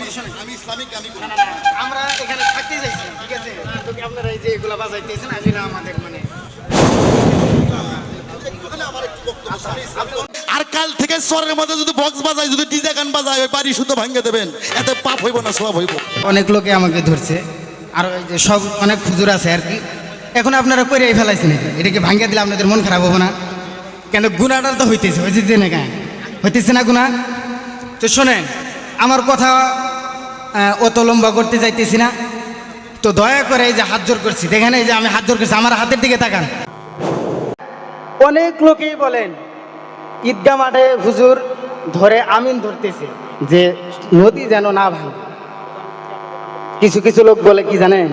আমি আমি ইসলামিক আমরা এখানে থাকতে চাইছি ঠিক আছে? আপনারা এই যে এগুলা বাজাইতেছেন এটা আমাদের মানে। আমি ইসলামিক আর কাল থেকে স্বরের মধ্যে যদি বক্স বাজায় যদি ডিজে গান বাজায় ওই বাড়ি শুদ্ধ ভাঙে দেবেন। এতে পাপ হইব না সব হইব। অনেক লোকে আমাকে ধরছে। আর ওই যে সব অনেক খুজুর আছে আর কি। এখন আপনারা করে ফেলাইছেন এটাকে ভাঙ্গিয়ে দিলে আপনাদের মন খারাপ হবে না? কেন গুণাটা তো হইতেছে হইতেছে না কেন? হইতেছে না গুণা? তো শোনেন আমার কথা অত লম্বা করতে চাইতেছি না। তো দয়া করে এই যে হাত জোর করছি। দেখেন এই যে আমি হাত জোর করছি আমার হাতের দিকে তাকান। অনেক লোকেই বলেন ঈদগা মাঠে হুজুর ধরে আমিন ধরতেছে যে নদী যেন না ভাঙে। কিছু কিছু লোক বলে কি জানেন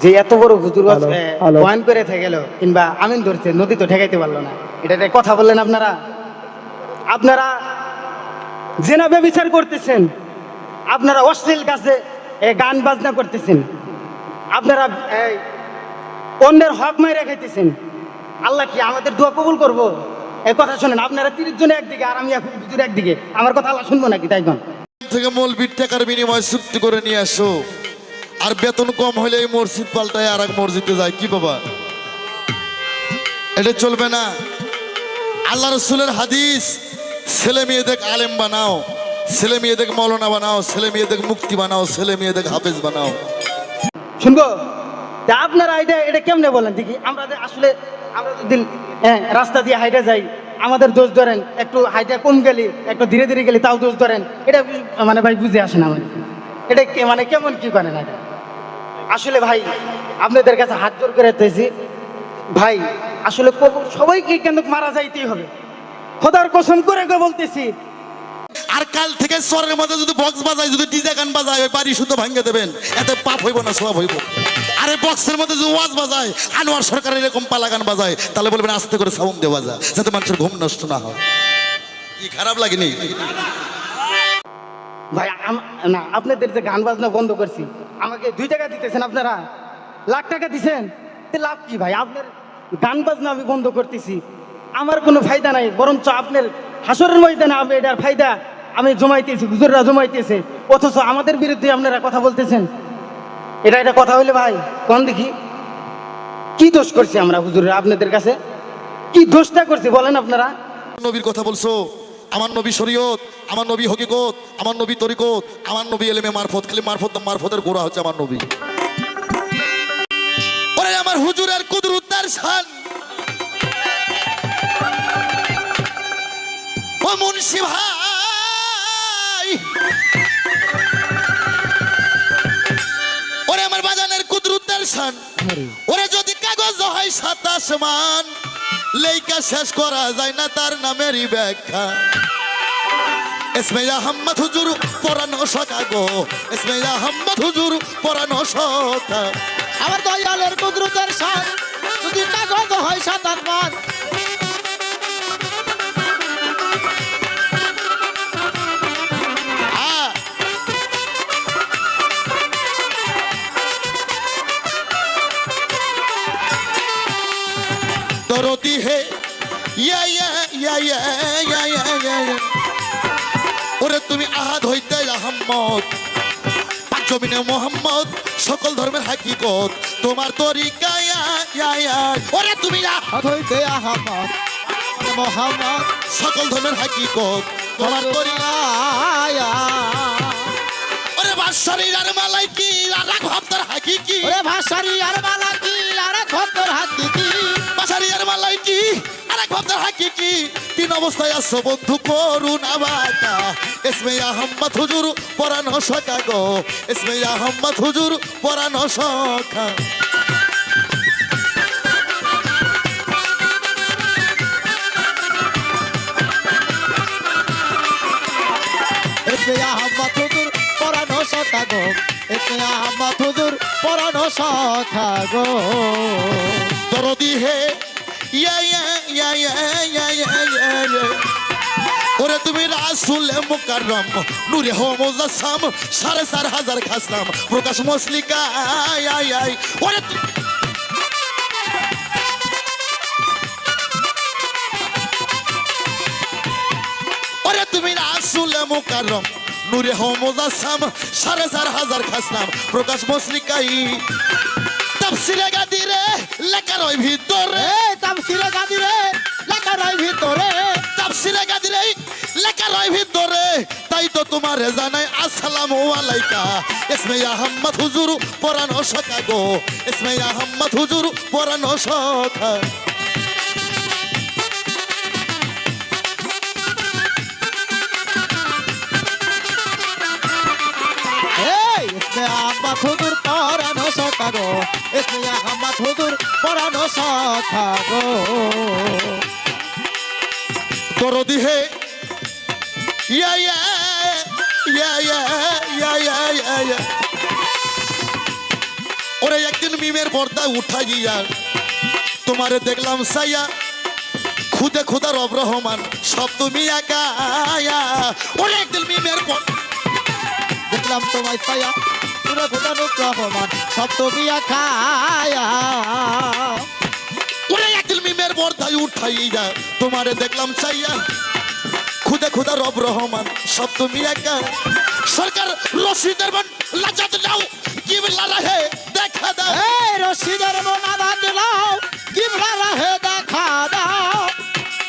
যে এত বড় হুজুর ওয়ান করে থেকে গেল কিংবা আমিন ধরছে নদী তো ঠেকাইতে পারল না। এটা কথা বললেন আপনারা? আপনারা জেনা ব্যবচার করতেছেন আপনারা অশ্লীল কাছে গান বাজনা করতেছেন। আপনারা অন্যের হক মাইরে খাইতেছেন। আল্লাহ কি আমাদের দোয়া কবুল করব? এই কথা শোনেন, আপনারা তিরিশ জন একদিকে, আর আমি এখন হুজুর একদিকে। আমার কথা আল্লাহ শুনব নাকি, তাই থেকে মৌলবীর টাকার বিনিময়ে চুক্তি করে নিয়ে আসো। আর বেতন কম হলে এই মসজিদ পাল্টায় আর এক মসজিদে যায়, কি বাবা? এটা চলবে না। আল্লাহ রসুলের হাদিস, ছেলে মেয়েদের আলেম বানাও। ছেলে মেয়েদের মৌলানা বানাও, ছেলে মেয়েদের মুক্তি বানাও, ছেলে মেয়েদের হাফেজ বানাও। শুনব? তা আপনারা এটা এটা কেমনে বলেন? দেখি, আমরা যে আসলে, আমরা যদি হ্যাঁ রাস্তা দিয়ে হাইটে যাই, আমাদের দোষ ধরেন, একটু হাইটে কম গেলি, একটু ধীরে ধীরে গেলি, তাও দোষ ধরেন। এটা মানে ভাই বুঝে আসে না মানে এটা মানে কেমন কি করেন এটা? আসলে ভাই, আপনাদের কাছে হাত জোর করে দিতেছি। ভাই, আসলে সবাইকে কিন্তু মারা যাইতেই হবে। খোদার কসম করে বলতেছি আর কাল থেকে স্বরের মধ্যে যদি বক্স বাজায়, যদি ডিজে গান বাজায়, ওই বাড়ি শুদ্ধ ভাঙে দেবেন। এতে পাপ হইব না সব হইব। আরে বক্সের মধ্যে যদি ওয়াজ বাজায়, আনোয়ার সরকার এরকম পালা গান বাজায়, তাহলে বলবেন আস্তে করে সাউন্ড দিয়ে বাজা যাতে মানুষের ঘুম নষ্ট না হয়। কি খারাপ লাগেনি? ভাই না, আপনাদের যে গান বাজনা বন্ধ করছি, আমাকে দুই টাকা দিতেছেন আপনারা? লাখ টাকা দিছেন? লাভ কি ভাই? আপনার গান বাজনা আমি বন্ধ করতেছি। আমার কোনো ফায়দা নাই, বরঞ্চ আপনার হাসরের ময়দানে আমি এটার ফায়দা আমি জমাইতেছি, হুজুররা জমাইতেছে। অথচ আমাদের বিরুদ্ধে আপনারা কথা বলতেছেন। এটা এটা কথা হইলে ভাই, কোন দেখি? কি দোষ করছি আমরা হুজুররা আপনাদের কাছে? কি দোষটা করছি বলেন আপনারা? নবীর কথা বলছো, আমার নবী শরীয়ত, আমার নবী হকিকত, আমার নবী তরিকত, আমার নবী এলেমে মারফত, খালি মারফত মারফতের গোড়া হচ্ছে আমার নবী। ওরে আমার হুজুরের কুদরুদ্দার শান। ও মুন্সি ভাই। ওরে আমার বাজানের কুদরুদ্দার শান ওরে যদি কাগজ হয় সাতাশ মান লেইকা শেষ করা যায় না তার নামেরই ব্যাখ্যা। এসমে আহম্মদ হুজুর পরানো শকা গো। এসমে আহম্মদ হুজুর পরানো শকা আমার দয়ালের কুদরতের সান ইয়া। ওরে তুমি আহাদ হইতে আহম্মদ জমিনে মোহাম্মদ, সকল ধর্মের হাকিকত তোমার তরিকা। ওরে তুমি আহাদ হইতে আহম্মদ মোহাম্মদ, সকল ধর্মের হাকিকত তোমার তরিকা বাদশারীর আর মালাইকি আর এক ভক্তর হাকিকি ওরে ভাষারি আর মালা কি? আর খদ্দর হাতি কি বাসারি আর মালাইকি আর এক ভক্তর হাকিকি তিন অবস্থায় আছো বন্ধু করুন আবাকা এসমে আহম্মদ হুজুর পরানো সকা গো। এসমে আহম্মদ হুজুর পরানো সখা। এতে আহমদ হুজুর সখা গো এতে আমার হুজুর পরানো সখা গো দরদি হে, ইয়া ওরে তুমি রাসুল মুকাররম, নূরে হোমজাসাম সাড়ে চার হাজার খাসলাম, প্রকাশ মসলিকা আই আই আই ওরে ওরে তুমি রাসুল মুকাররম। নূরে হোমোজাসাম সাড়ে চার হাজার খাসনাম। প্রকাশ মসলিকাই। তাফসিরে গাদিরে লেখা রয় ভিতরে। এ তামসিরে গাদিরে লেখা রয় ভিতরে। তাফসিরে গাদিরে লেখা রয় ভিতরে। তাই তো তোমার জানাই আসসালামু আলাইকা। ইসমে আহম্মদ হুজুর পরানো সকা গো। ইসমে আহম্মদ হুজুর পরানো সকা আহমদ হুজুর পরানো সখা গো। এসমিয়া আহমদ হুজুর পরানো সখা গো। তোর দিহে, ইয়া ইয়া ইয়া ইয়া ইয়া ইয়া ইয়া ওরে একদিন মিমের পর্দায় উঠা গিয়া তোমারে দেখলাম সাইয়া খুদে খুদা রব রহমান, সব তুমি একা ওরে একদিন মিমের পর্দা দেখলাম তোমায় সাইয়া পুরো খোদানো রহমান সব তুমি খায়া। ওরে একদিন মিমের পর্দায় উঠাইয়া তোমারে দেখলাম চাইয়া। খুদে খুদা রব রহমান সব তুমি একা সরকার রশিদের মন লাজাত নাও কি রাহে দেখা দাও। এই রশিদের মোনাদা দিলাও কিবলা রাহে দেখা দাও।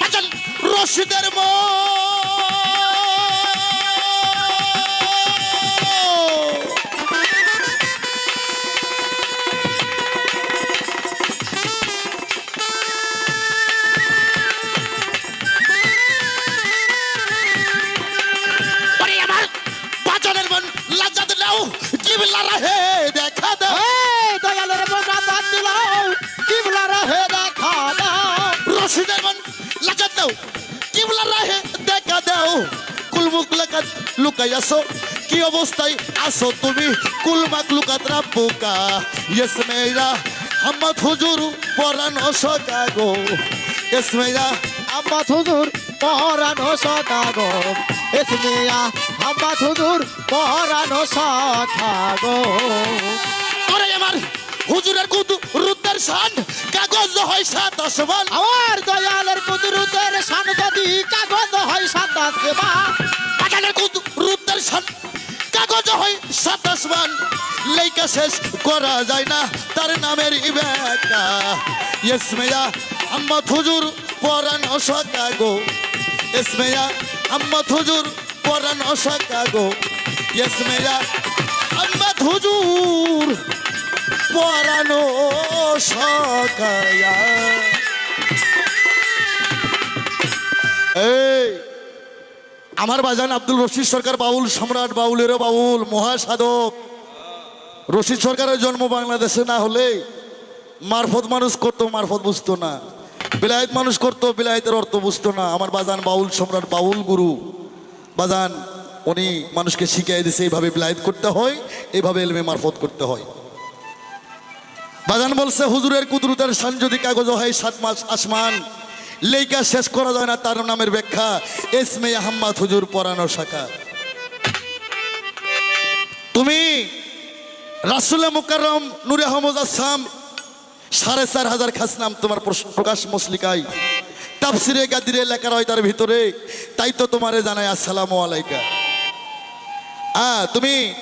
আচল রশিদের মন লুকাই আসো। কি অবস্থায় আসো তুমি? কুলমাক লুকাত রাব্বুকা। ইয়েস মেরা হাম্মদ হুজুর পরানো সকা গো ইয়েস মেরা আম্মা হুজুর পরানো সকা গো এসমিয়া আম্মা হুজুর পরানো সকা গো ওরে আমার হুজুরের কুতু রুদ্দের শান, কাগজ হয় সাত আসমান। আমার দয়ালের কুদরতের শান যদি কাগজ হয় সাতাশ সেবা আসমান লেখা শেষ করা যায় না, তার নামের ইবেকা। ইসমেয়া আম্মা থুজুর পরাণ অসাকা গো। ইসমেয়া আম্মা থুজুর পরাণ অসাকা গো। ইসমেয়া আম্মা থুজুর পরাণ অসাকায়া এই আমার বাজান আব্দুল রশিদ সরকার বাউল সম্রাট বাউলেরও বাউল, মহাসাধক। রশিদ সরকারের জন্ম বাংলাদেশে না হলে মারফত মানুষ করতো, মারফত বুঝতো না। বিলায়ত মানুষ করতো, বিলায়তের অর্থ বুঝতো না। আমার বাজান বাউল সম্রাট বাউল গুরু। বাজান, উনি মানুষকে শিখিয়ে দিছে এইভাবে বিলায়ত করতে হয়, এইভাবে এলমে মারফত করতে হয়। বাজান বলছে, হুজুরের কুদরতের শান যদি কাগজ হয়, সাত মাস আসমান লেখা শেষ করা যায় না, তার নামের ব্যাখ্যা। এসমে আহম্মদ হুজুর পরানো শাখা। তুমি রাসুল মুকাররম, নুরে আহমদ আসাম, সাড়ে চার হাজার খাসনাম তোমার প্রশ- প্রকাশ মসলিকাই তাফসিরে গাদিরে লেখা হয় তার ভিতরে। তাই তো তোমারে জানাই আসসালামু আলাইকা। আ, তুমি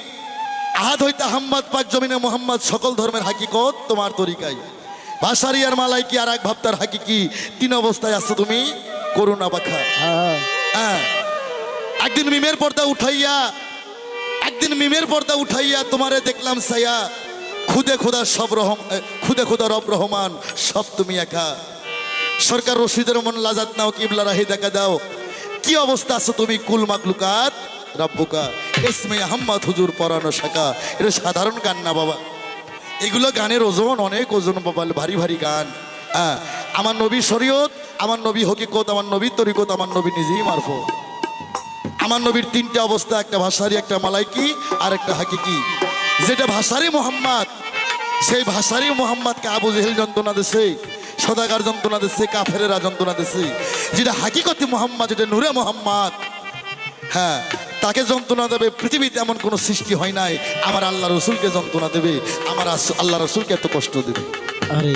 আহাদ হইতে আহম্মদ, পাক জমিনে মোহাম্মদ, সকল ধর্মের হাকিকত তোমার তরিকাই ভাষারি আর মালাই কি আর এক ভাবতার হাকি কি তিন অবস্থায় আছো তুমি? করুণা পাখা। হ্যাঁ। একদিন মিমের পর্দা উঠাইয়া একদিন মিমের পর্দা উঠাইয়া তোমারে দেখলাম সাইয়া খুদে খুদা সব রহম খুদে খুদা রব রহমান সব তুমি একা। সরকার রশিদের মন লাজাত নাও কিবলা রাহি দেখা দাও। কি অবস্থা আছো তুমি কুল মাকলুকাত? রাব্বুকা ইসমে আহম্মদ হুজুর পরানো শাখা। এটা সাধারণ গান না বাবা। এগুলো গানের ওজন অনেক ওজন বাবা ভারী ভারী গান। হ্যাঁ আমার নবী শরীয়ত, আমার নবী হকিকত, আমার নবী তরিকত, আমার নবী নিজেই মারফত। আমার নবীর তিনটা অবস্থা, একটা ভাষারি একটা মালাইকি আর একটা হাকিকি। যেটা ভাষারি মোহাম্মদ, সেই ভাষারি মোহাম্মদকে আবু জেহেল যন্ত্রণা দিছে, সদাগার যন্ত্রণা দিচ্ছে কাফেরেরা যন্ত্রণা দিচ্ছে যেটা হাকিকতি মোহাম্মদ, যেটা নূরে মোহাম্মদ। হ্যাঁ তাকে যন্ত্রণা দেবে, পৃথিবীতে এমন কোনো সৃষ্টি হয় নাই। আমার আল্লাহ রসুলকে যন্ত্রণা দেবে, আমার আল্লাহ রসুলকে এত কষ্ট দেবে। আরে।